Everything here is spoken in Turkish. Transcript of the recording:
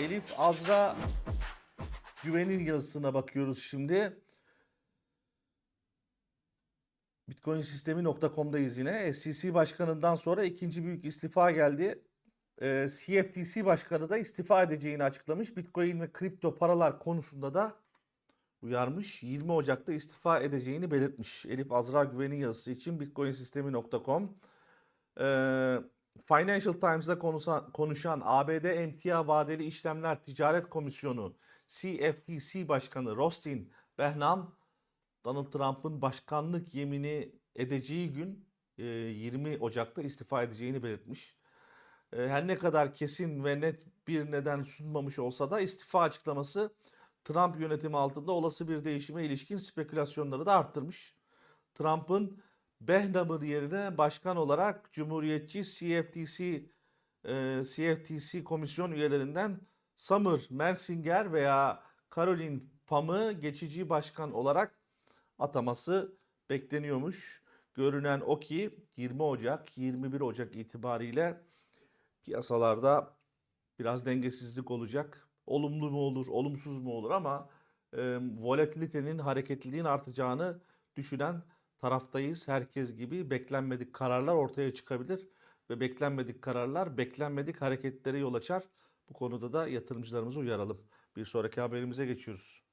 Elif Azra güvenin yazısına bakıyoruz şimdi. Bitcoin sistemi.com'dayız yine. SEC başkanından sonra ikinci büyük istifa geldi. Ee, CFTC başkanı da istifa edeceğini açıklamış. Bitcoin ve kripto paralar konusunda da uyarmış. 20 Ocak'ta istifa edeceğini belirtmiş. Elif Azra güvenin yazısı için bitcoinsistemi.com. Ee, Financial Times'da konuşan, ABD Emtia Vadeli İşlemler Ticaret Komisyonu CFTC Başkanı Rostin Behnam Donald Trump'ın başkanlık yemini edeceği gün e, 20 Ocak'ta istifa edeceğini belirtmiş. E, Her ne kadar kesin ve net bir neden sunmamış olsa da istifa açıklaması Trump yönetimi altında olası bir değişime ilişkin spekülasyonları da arttırmış. Trump'ın Behnam'ın yerine başkan olarak Cumhuriyetçi CFTC e, CFTC komisyon üyelerinden Summer Mersinger veya Caroline Pam'ı geçici başkan olarak ataması bekleniyormuş. Görünen o ki 20 Ocak 21 Ocak itibariyle piyasalarda biraz dengesizlik olacak. Olumlu mu olur, olumsuz mu olur ama e, volatilitenin, hareketliliğin artacağını düşünen taraftayız. Herkes gibi beklenmedik kararlar ortaya çıkabilir ve beklenmedik kararlar beklenmedik hareketlere yol açar. Bu konuda da yatırımcılarımızı uyaralım. Bir sonraki haberimize geçiyoruz.